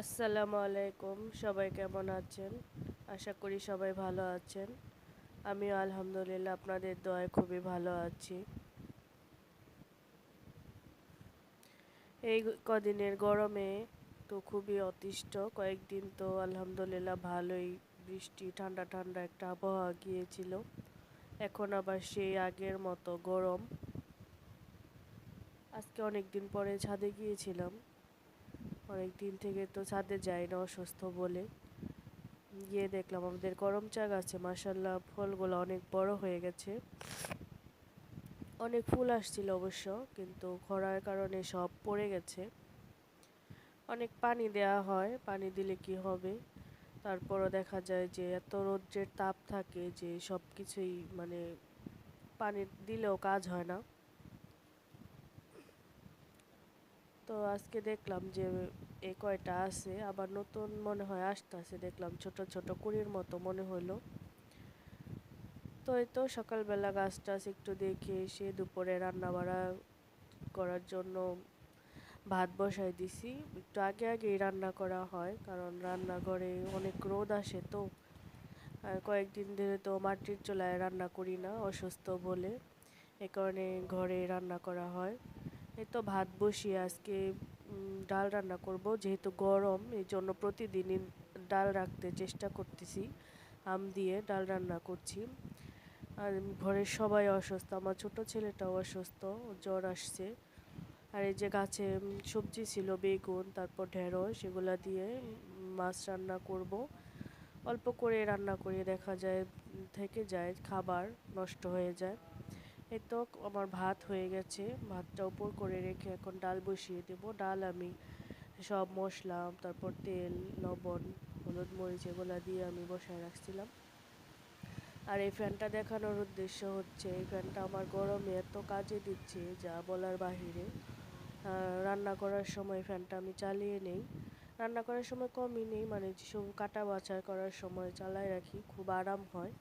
আসসালামু আলাইকুম, সবাই কেমন আছেন? আশা করি সবাই ভালো আছেন। আমি আলহামদুলিল্লাহ আপনাদের দোয়ায় খুবই ভালো আছি। এই কদিনের গরমে তো খুবই অতিষ্ঠ। কয়েকদিন তো আলহামদুলিল্লাহ ভালোই বৃষ্টি, ঠান্ডা ঠান্ডা একটা আবহাওয়া গিয়েছিল। এখন আবার সেই আগের মতো গরম। আজকে অনেক দিন পরে ছাদে গিয়েছিলাম। অনেক দিন থেকে তো ছাদে যাই না অসুস্থ বলে। গিয়ে দেখলাম আমাদের গরম চা গাছে মাসাল্লাহ ফলগুলো অনেক বড় হয়ে গেছে। অনেক ফুল আসছিল অবশ্য, কিন্তু খরার কারণে সব পড়ে গেছে। অনেক পানি দেয়া হয়, পানি দিলে কি হবে? তারপরও দেখা যায় যে এত রৌদ্রের তাপ থাকে যে সব কিছুই মানে পানি দিলেও কাজ হয় না। তো আজকে দেখলাম যে এ কয়টা আছে, আবার নতুন মনে হয় আসতেছে, দেখলাম ছোট ছোট কুড়ির মতো মনে হলো তো এই তো সকালবেলা গাছ টাছ একটু দেখে এসে দুপুরে রান্না বাড়া করার জন্য ভাত বসাই দিছি। একটু আগে আগেই রান্না করা হয়, কারণ রান্নাঘরে অনেক রোদ আসে তো। আর কয়েকদিন ধরে তো মাটির চুলায় রান্না করি না, অসুস্থ বলে। এ কারণে ঘরে রান্না করা হয়। এই তো ভাত বসিয়ে আজকে ডাল রান্না করব। যেহেতু গরম, এই জন্য প্রতিদিনই ডাল রাখতে চেষ্টা করতেছি। আম দিয়ে ডাল রান্না করছি। আর ঘরের সবাই অসুস্থ, আমার ছোট ছেলেটাও অসুস্থ, জ্বর আসছে। আর এই যে গাছে সবজি ছিল, বেগুন, তারপর ঢেঁড়স সেগুলা দিয়ে মাছ রান্না করব। অল্প করে রান্না করে দেখা যায়, থেকে যায়, খাবার নষ্ট হয়ে যায়। তো আমার ভাত হয়ে গেছে। ভাতটা উপর করে রেখে এখন ডাল বসিয়ে দেব। ডাল আমি সব মশলা, তারপর তেল, লবণ, হলুদ মরিচ এগুলো দিয়ে আমি বসায় রাখছিলাম। আর এই ফ্যানটা দেখানোর উদ্দেশ্য হচ্ছে, এই ফ্যানটা আমার গরমে এত কাজে দিচ্ছে যা বলার বাহিরে। রান্না করার সময় ফ্যানটা আমি চালিয়ে নেই। রান্না করার সময় কমই নেই মানে সব কাটা বাছাই করার সময় চালায় রাখি, খুব আরাম হয়।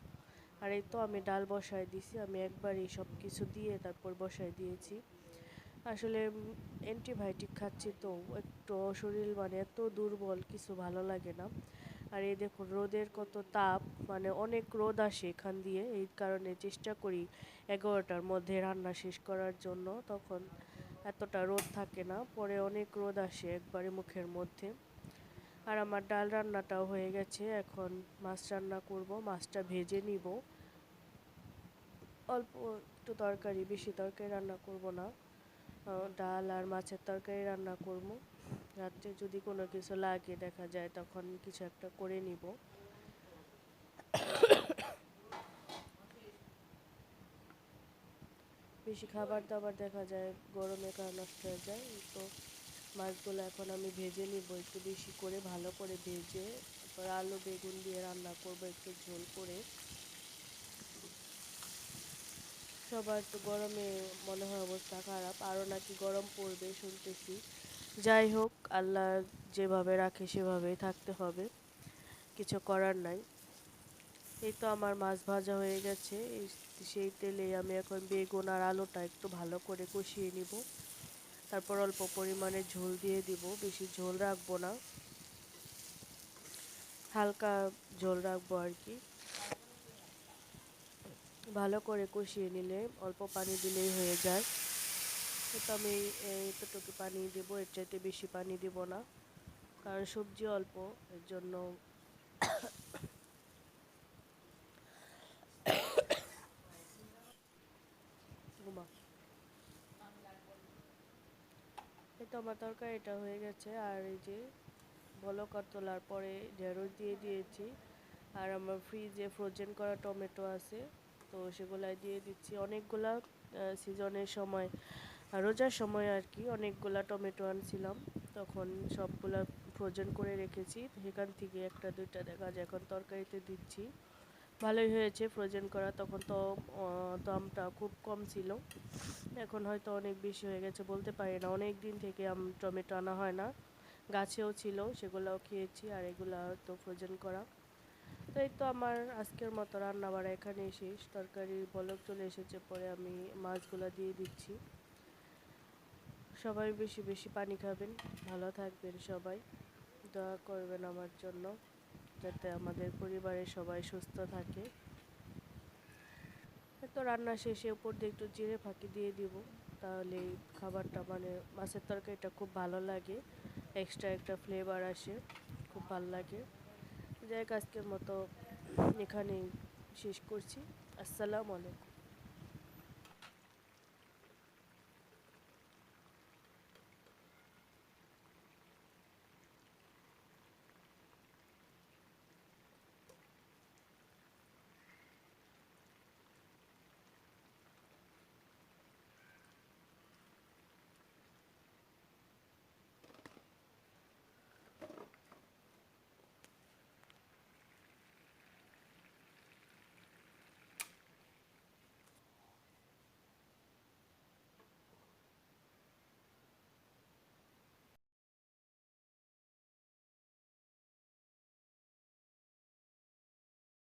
আর এই তো আমি ডাল বসায় দিছি, আমি একবারই সব কিছু দিয়ে তারপর বসায় দিয়েছি। আসলে অ্যান্টিবায়োটিক খাচ্ছি তো, একটু শরীর মানে এত দুর্বল, কিছু ভালো লাগে না। আর এই দেখুন রোদের কত তাপ মানে অনেক রোদ আসে এখান দিয়ে, এই কারণে চেষ্টা করি এগারোটার মধ্যে রান্না শেষ করার জন্য, তখন এতটা রোদ থাকে না, পরে অনেক রোদ আসে একবারে মুখের মধ্যে। আর আমার ডাল রান্নাটাও হয়ে গেছে, এখন মাছ রান্না করব, মাছটা ভেজে নিব। অল্প একটু তরকারি, বেশি তরকারি রান্না করব না। ডাল আর মাছের তরকারি রান্না করব। রাত্রে যদি কোনো কিছু লাগে দেখা যায়, তখন কিছু একটা করে নিব। বেশি খাবার দাবার দেখা যায়, গরমে কারণ নষ্ট হয়ে যায়, তো মাছগুলো এখন আমি ভেজে নিব, একটু বেশি করে ভালো করে ভেজে, তারপর আলু, বেগুন দিয়ে রান্না করব একটু ঝোল করে। সবার তো গরমে মনে হয় অবস্থা খারাপ আরও নাকি গরম পড়বে শুনতেছি। যাই হোক, আল্লাহ যেভাবে রাখে সেভাবেই থাকতে হবে, কিছু করার নাই। এই তো আমার মাছ ভাজা হয়ে গেছে সেই তেলে আমি এখন বেগুন আর আলুটা একটু ভালো করে কষিয়ে নিব। তারপর অল্প পরিমাণে ঝোল দিয়ে দিব, বেশি ঝোল রাখব না। হালকা ঝোল রাখব আর কি। ভালো করে কষিয়ে নিলে অল্প পানি দিলেই হয়ে যায়। তো আমি এতটুকু পানি দেব, এর চাইতে বেশি পানি দিব না। কারণ সবজি অল্প, এর জন্য এই তো আমার তরকারিটা হয়ে গেছে। আর এই যে বলকার তোলার পরে ঢেঁড়স দিয়ে দিয়েছি। আর আমার ফ্রিজে ফ্রোজেন করা টমেটো আছে, তো সেগুলাই দিয়ে দিচ্ছি। অনেকগুলা সিজনের সময় রোজার সময় আর কি অনেকগুলা টমেটো আনছিলাম। তখন সবগুলা ফ্রোজেন করে রেখেছি। সেখান থেকে একটা, দুইটা দেখা যায়। এখন তরকারিতে দিচ্ছি। ভালোই হয়েছে ফ্রোজেন করা। তখন তো দামটা খুব কম ছিল। এখন হয়তো অনেক বেশি হয়ে গেছে বলতে পারি না। অনেক দিন থেকে আম, টমেটো আনা হয় না। গাছেও ছিল, সেগুলোও খেয়েছি আর এগুলো হয়তো ফ্রোজেন করা। তো এই তো আমার আজকের মতো রান্না বাড়া এখানে শেষ। তরকারির বলক চলে এসেছে, পরে আমি মাছগুলো দিয়ে দিচ্ছি। সবাই বেশি বেশি পানি খাবেন। ভালো থাকবেন সবাই। দোয়া করবেন আমার জন্য। যাতে আমাদের পরিবারের সবাই সুস্থ থাকে। তো রান্না শেষে উপর দিয়ে একটু জিরে ফাঁকি দিয়ে দিব, তাহলে খাবারটা মানে মাছের তরকারিটা খুব ভালো লাগে এক্সট্রা একটা ফ্লেভার আসে, খুব ভালো লাগে। যাই আজকের মতো এখানেই শেষ করছি। আসসালামু আলাইকুম।